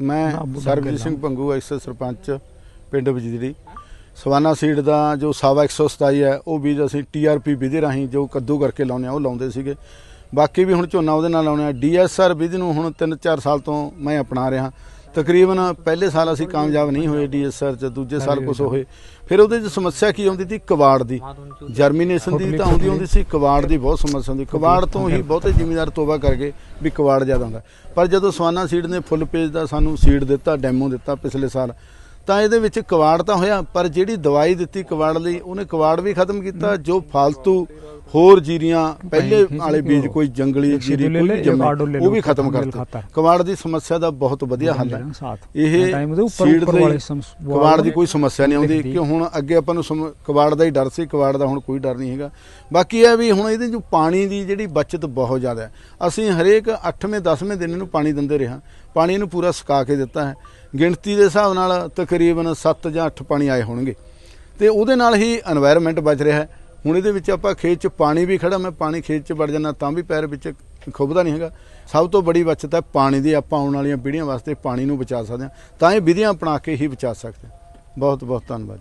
ਮੈਂ ਸਰਬਜੀਤ ਸਿੰਘ ਭੰਗੂ ਐਕਸ ਸਰਪੰਚ ਪਿੰਡ Wajidri savanna seed ਦਾ ਜੋ ਸਾਵਾ 127 ਹੈ ਉਹ ਬੀਜ ਅਸੀਂ ਟੀਆਰਪੀ ਵਿਧੀ ਰਾਹੀਂ ਜੋ ਕੱਦੂ ਕਰਕੇ ਲਾਉਂਦੇ ਆ ਉਹ ਲਾਉਂਦੇ ਸੀਗੇ। ਬਾਕੀ ਵੀ ਹੁਣ ਝੋਨਾ ਉਹਦੇ ਨਾਲ ਲਾਉਣੇ ਆ। ਡੀਐਸਆਰ ਵਿਧੀ ਨੂੰ ਹੁਣ 3-4 ਸਾਲ ਤੋਂ ਮੈਂ ਅਪਣਾ ਰਿਹਾ। ਤਕਰੀਬਨ ਪਹਿਲੇ ਸਾਲ ਅਸੀਂ ਕਾਮਯਾਬ ਨਹੀਂ ਹੋਏ ਡੀਐਸਆਰ ਚ ਦੂਜੇ ਸਾਲ ਕੁਝ ਹੋਏ। ਫਿਰ ਉਹਦੇ ਚ ਸਮੱਸਿਆ ਕੀ ਆਉਂਦੀ ਸੀ? ਕਵਾੜ ਦੀ। ਜਰਮੀਨੇਸ਼ਨ ਦੀ ਤਾਂ ਆਉਂਦੀ ਹੁੰਦੀ ਸੀ ਕਵਾੜ ਦੀ ਬਹੁਤ ਸਮੱਸਿਆ ਹੁੰਦੀ। ਕਵਾੜ ਤੋਂ ਹੀ ਬਹੁਤੇ ਜ਼ਿਮੀਂਦਾਰ ਤੋਬਾ ਕਰ ਗਏ ਵੀ ਕਵਾੜ ਜ਼ਿਆਦਾ ਹੁੰਦਾ। ਪਰ ਜਦੋਂ ਸਵਾਨਾ ਸੀਡ ਨੇ ਫੁੱਲ ਪੇਜ ਦਾ ਸਾਨੂੰ ਸੀਡ ਦਿੱਤਾ ਡੈਮੋ ਦਿੱਤਾ ਪਿਛਲੇ ਸਾਲ ਤਾਂ ਇਹਦੇ ਵਿੱਚ ਕਵਾੜ ਤਾਂ ਹੋਇਆ ਪਰ ਜਿਹੜੀ ਦਵਾਈ ਦਿੱਤੀ ਕਵਾੜ ਲਈ ਉਹਨੇ ਕਵਾੜ ਵੀ ਖਤਮ ਕੀਤਾ ਜੋ ਫालतू ਹੋਰ ਜੀਰੀਆਂ ਪਹਿਲੇ ਵਾਲੇ ਬੀਜ ਕੋਈ ਜੰਗਲੀ ਜੀਰੀ ਕੋਈ ਜੰਮੇ ਉਹ ਵੀ ਖਤਮ ਕਰ ਦਿੱਤਾ ਕਵਾੜ ਦੀ ਸਮੱਸਿਆ ਦਾ ਬਹੁਤ ਵਧੀਆ ਹੱਲ ਹੈ। ਇਹ ਸੀਡ ਦੇ ਕਵਾੜ ਦੀ ਕੋਈ ਸਮੱਸਿਆ ਨਹੀਂ ਆਉਂਦੀ ਕਿ ਹੁਣ ਅੱਗੇ ਆਪਾਂ ਨੂੰ ਕਵਾੜ ਦਾ ਹੀ ਡਰ ਸੀ ਕਵਾੜ ਦਾ ਹੁਣ ਕੋਈ ਡਰ ਨਹੀਂ ਹੈਗਾ। ਬਾਕੀ ਇਹ ਵੀ ਹੁਣ ਇਹਦੇ ਜੋ ਪਾਣੀ ਦੀ ਜਿਹੜੀ ਬਚਤ ਬਹੁਤ ਜ਼ਿਆਦਾ ਅਸੀਂ ਹਰੇਕ 8ਵੇਂ 10ਵੇਂ ਦਿਨ ਇਹਨੂੰ ਪਾਣੀ ਦਿੰਦੇ ਰਹੇ ਹਾਂ। ਪਾਣੀ ਇਹਨੂੰ ਪੂਰਾ ਸੁਕਾ ਕੇ ਦਿੱਤਾ ਹੈ। ਗਿਣਤੀ ਦੇ ਹਿਸਾਬ ਨਾਲ ਤਕਰੀਬਨ 7 ਜਾਂ 8 ਪਾਣੀ ਆਏ ਹੋਣਗੇ। ਤੇ ਉਹਦੇ ਨਾਲ ਹੀ এনवायरमेंट ਬਚ ਰਿਹਾ ਹੈ। ਹੁਣ ਇਹਦੇ ਵਿੱਚ ਆਪਾਂ ਖੇਤ 'ਚ ਪਾਣੀ ਵੀ ਖੜਾ, ਮੈਂ ਪਾਣੀ ਖੇਤ 'ਚ ਵੜ ਜਾਂਦਾ, ਤਾਂ ਵੀ ਪੈਰ ਵਿੱਚ ਖੁੱਬਦਾ ਨਹੀਂ ਹੈਗਾ। ਸਭ ਤੋਂ ਬੜੀ ਬਚਤ ਹੈ ਪਾਣੀ ਦੀ, ਆਪਾਂ ਆਉਣ ਵਾਲੀਆਂ ਪੀੜ੍ਹੀਆਂ ਵਾਸਤੇ ਪਾਣੀ ਨੂੰ ਬਚਾ ਸਕਦੇ ਹਾਂ। ਤਾਂ ਇਹ ਵਿਧੀਆਂ ਅਪਣਾ ਕੇ ਹੀ ਬਚਾ ਸਕਦੇ ਹਾਂ। ਬਹੁਤ ਬਹੁਤ ਧੰਨਵਾਦ